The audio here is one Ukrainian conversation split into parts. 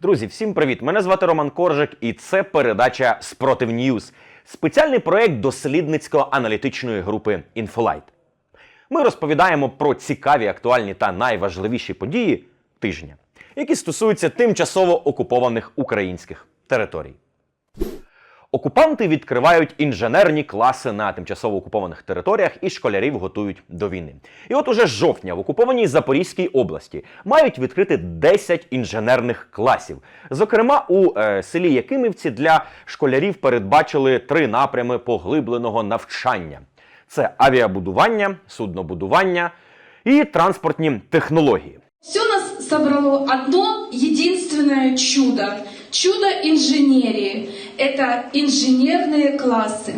Друзі, всім привіт! Мене звати Роман Коржик, і це передача Спротив Ньюз, спеціальний проект дослідницько-аналітичної групи Інфолайт. Ми розповідаємо про цікаві, актуальні та найважливіші події тижня, які стосуються тимчасово окупованих українських територій. Окупанти відкривають інженерні класи на тимчасово окупованих територіях і школярів готують до війни. І от уже жовтня в окупованій Запорізькій області мають відкрити 10 інженерних класів. Зокрема, у е, селі Якимівці для школярів передбачили три напрями поглибленого навчання: це авіабудування, суднобудування і транспортні технології. Все нас собрало одно единственное чудо. Чудо инженерии. Это инженерные классы.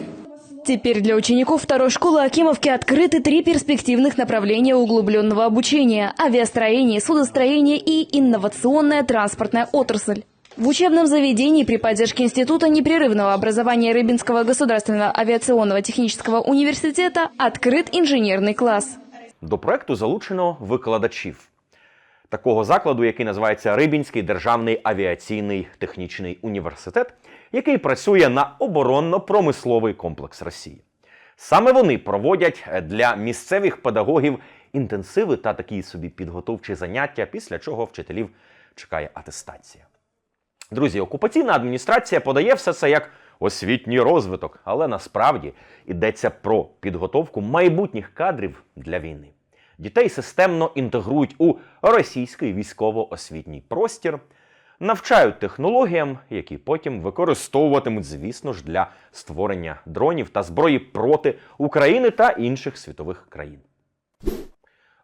Теперь для учеников второй школы Акимовки открыты три перспективных направления углубленного обучения – авиастроение, судостроение и инновационная транспортная отрасль. В учебном заведении при поддержке Института непрерывного образования Рыбинского государственного авиационного технического университета открыт инженерный класс. До проекту залучено викладачів такого закладу, який називається Рибінський державний авіаційний технічний університет, який працює на оборонно-промисловий комплекс Росії. Саме вони проводять для місцевих педагогів інтенсиви та такі собі підготовчі заняття, після чого вчителів чекає атестація. Друзі, окупаційна адміністрація подає все це як освітній розвиток, але насправді йдеться про підготовку майбутніх кадрів для війни. Дітей системно інтегрують у російський військово-освітній простір, навчають технологіям, які потім використовуватимуть, звісно ж, для створення дронів та зброї проти України та інших світових країн.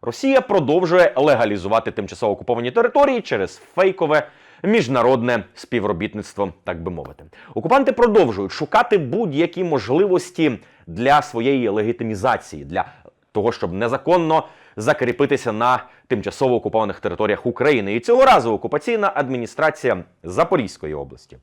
Росія продовжує легалізувати тимчасово окуповані території через фейкове міжнародне співробітництво, так би мовити. Окупанти продовжують шукати будь-які можливості для своєї легітимізації, для того, щоб незаконно закріпитися на тимчасово окупованих територіях України. І цього разу окупаційна адміністрація Запорізької області.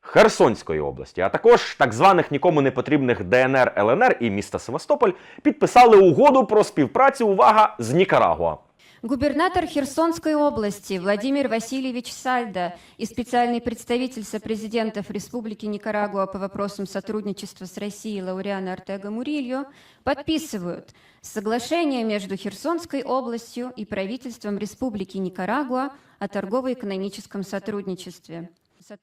Херсонської області, а також так званих нікому не потрібних ДНР, ЛНР і міста Севастополь підписали угоду про співпрацю. Увага з Нікарагуа. Губернатор Херсонской области Владимир Васильевич Сальдо и специальный представитель сопрезидентов Республики Никарагуа по вопросам сотрудничества с Россией Лауриана Артега Мурильо подписывают соглашение между Херсонской областью и правительством Республики Никарагуа о торгово-экономическом сотрудничестве.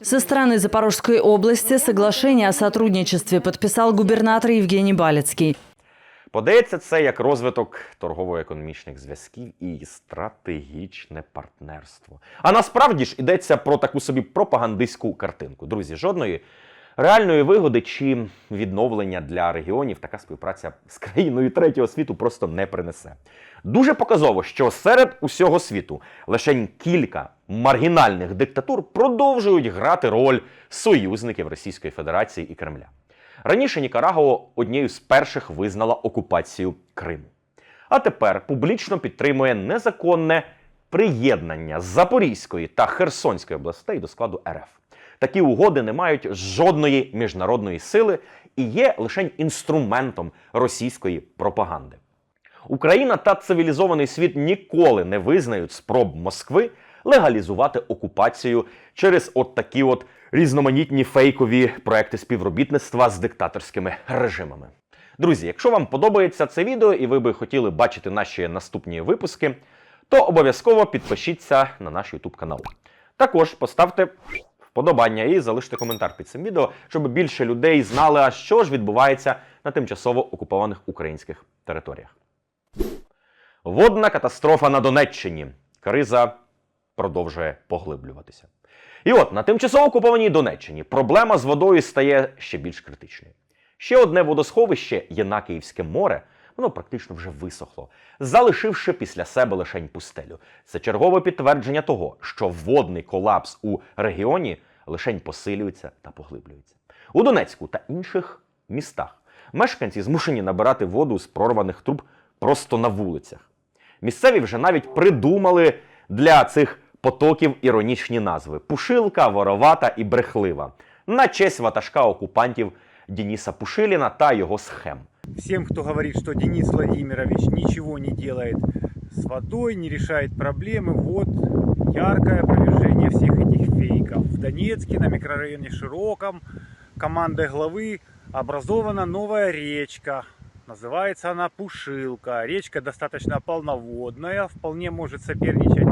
Со стороны Запорожской области соглашение о сотрудничестве подписал губернатор Евгений Балецкий. Подається це як розвиток торгово-економічних зв'язків і стратегічне партнерство. А насправді ж йдеться про таку собі пропагандистську картинку. Друзі, жодної реальної вигоди чи відновлення для регіонів така співпраця з країною третього світу просто не принесе. Дуже показово, що серед усього світу лише кілька маргінальних диктатур продовжують грати роль союзників Російської Федерації і Кремля. Раніше Нікарагуа однією з перших визнала окупацію Криму. А тепер публічно підтримує незаконне приєднання Запорізької та Херсонської областей до складу РФ. Такі угоди не мають жодної міжнародної сили і є лише інструментом російської пропаганди. Україна та цивілізований світ ніколи не визнають спроб Москви легалізувати окупацію через от такі от різноманітні фейкові проекти співробітництва з диктаторськими режимами. Друзі, якщо вам подобається це відео і ви би хотіли бачити наші наступні випуски, то обов'язково підпишіться на наш YouTube канал. Також поставте вподобання і залиште коментар під цим відео, щоб більше людей знали, а що ж відбувається на тимчасово окупованих українських територіях. Водна катастрофа на Донеччині. Криза продовжує поглиблюватися. І от на тимчасово окупованій Донеччині проблема з водою стає ще більш критичною. Ще одне водосховище Єнакіївське море, воно практично вже висохло, залишивши після себе лишень пустелю. Це чергове підтвердження того, що водний колапс у регіоні лишень посилюється та поглиблюється. У Донецьку та інших містах мешканці змушені набирати воду з прорваних труб просто на вулицях. Місцеві вже навіть придумали для цих потоків іронічні назви: Пушилка, Воровата і Брехлива на честь ватажка окупантів Дениса Пушиліна та його схем. Всем, кто говорит, что Денис Владимирович ничего не делает с водой, не решает проблемы, вот яркое опровержение подтверждение всех этих фейков. В Донецке на микрорайоне Широком командой главы образована новая речка. Называется она Пушилка. Речка достаточно полноводная, вполне может соперничать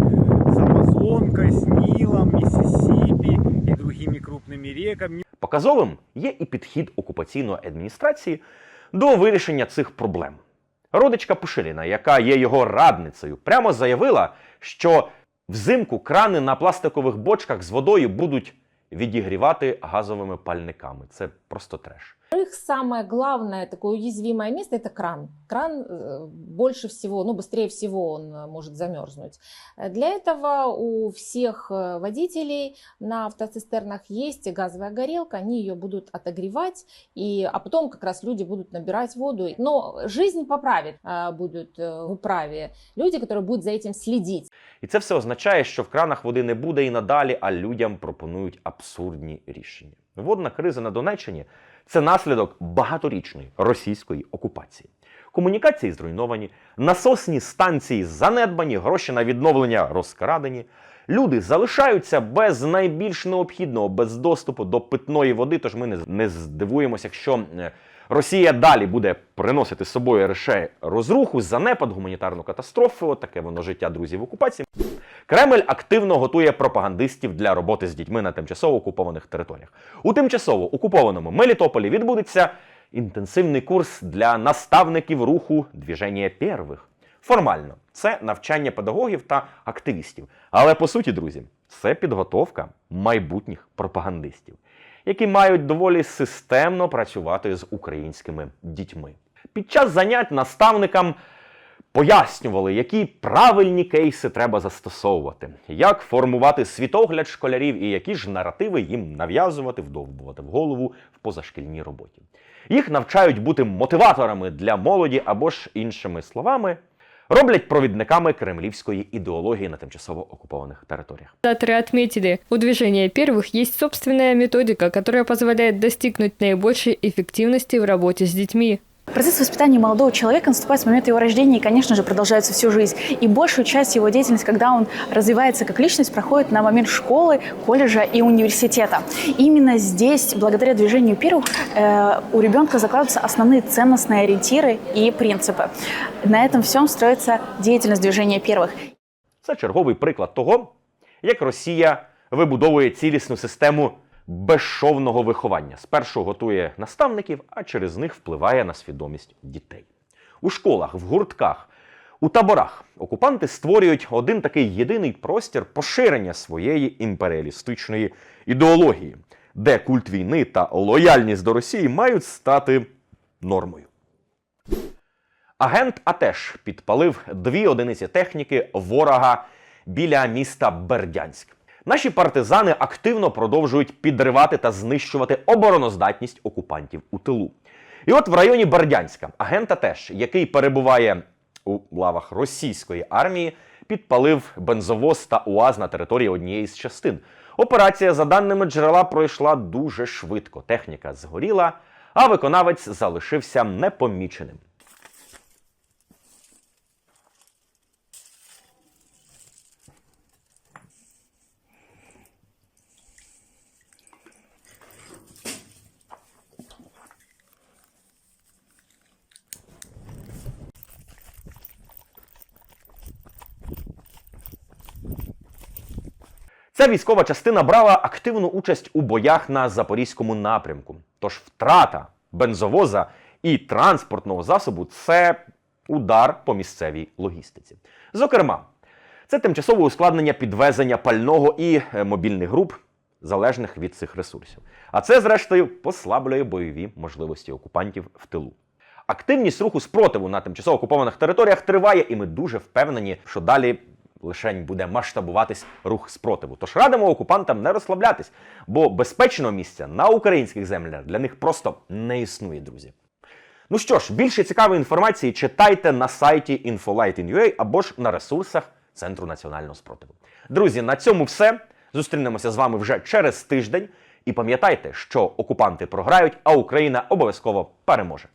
Показовим є і підхід окупаційної адміністрації до вирішення цих проблем. Родичка Пушиліна, яка є його радницею, прямо заявила, що взимку крани на пластикових бочках з водою будуть відігрівати газовими пальниками. Це просто треш. Во-вторых, самое главное такое уязвимое место – это кран. Кран э, больше всего, ну, быстрее всего он э, может замерзнуть. Э, Для этого у всех э, водителей на автоцистернах есть газовая горелка, они ее будут отогревать, и, а потом как раз люди будут набирать воду. Но жизнь поправит, э, будут э, в управе люди, которые будут за этим следить. І це все означає, що в кранах води не буде і надалі, а людям пропонують абсурдні рішення. Водна криза на Донеччині це наслідок багаторічної російської окупації. Комунікації зруйновані, насосні станції занедбані, гроші на відновлення розкрадені. Люди залишаються без найбільш необхідного, без доступу до питної води. Тож ми не, здивуємося, якщо е, Росія далі буде приносити з собою лише розруху, занепад, гуманітарну катастрофу. Таке воно життя друзів в окупації. Кремль активно готує пропагандистів для роботи з дітьми на тимчасово окупованих територіях. У тимчасово окупованому Мелітополі відбудеться інтенсивний курс для наставників руху двіження первих. Формально це навчання педагогів та активістів. Але по суті, друзі, це підготовка майбутніх пропагандистів, які мають доволі системно працювати з українськими дітьми. Під час занять наставникам пояснювали, які правильні кейси треба застосовувати, як формувати світогляд школярів і які ж наративи їм нав'язувати, вдовбувати в голову в позашкільній роботі. Їх навчають бути мотиваторами для молоді або ж іншими словами Роблять провідниками кремлівської ідеології на тимчасово окупованих територіях. Организаторы отметили, у движения первых есть собственная методика, которая позволяет достигнуть наибольшей эффективности в работе с детьми. Процесс воспитания молодого человека наступает с момента его рождения и, конечно же, продолжается всю жизнь. И большую часть его деятельности, когда он развивается как личность, проходит на момент школы, колледжа и университета. Именно здесь, благодаря движению первых, э, у ребенка закладываются основные ценностные ориентиры и принципы. На этом всем строится деятельность движения первых. Це черговий приклад того, як Росія вибудовує цілісну систему безшовного виховання. Спершу готує наставників, а через них впливає на свідомість дітей. У школах, в гуртках, у таборах окупанти створюють один такий єдиний простір поширення своєї імперіалістичної ідеології, де культ війни та лояльність до Росії мають стати нормою. Агент АТЕШ підпалив дві одиниці техніки ворога біля міста Бердянськ. Наші партизани активно продовжують підривати та знищувати обороноздатність окупантів у тилу. І от в районі Бердянська агент АТЕШ, який перебуває у лавах російської армії, підпалив бензовоз та УАЗ на території однієї з частин. Операція, за даними джерела, пройшла дуже швидко. Техніка згоріла, а виконавець залишився непоміченим. Ця військова частина брала активну участь у боях на запорізькому напрямку. Тож втрата бензовоза і транспортного засобу це удар по місцевій логістиці. Зокрема, це тимчасове ускладнення підвезення пального і е, мобільних груп, залежних від цих ресурсів. А це, зрештою, послаблює бойові можливості окупантів в тилу. Активність руху спротиву на тимчасово окупованих територіях триває, і ми дуже впевнені, що далі лишень буде масштабуватись рух спротиву. Тож радимо окупантам не розслаблятись, бо безпечного місця на українських землях для них просто не існує, друзі. Ну що ж, більше цікавої інформації читайте на сайті infolight.in.ua або ж на ресурсах Центру національного спротиву. Друзі, на цьому все. Зустрінемося з вами вже через тиждень. І пам'ятайте, що окупанти програють, а Україна обов'язково переможе.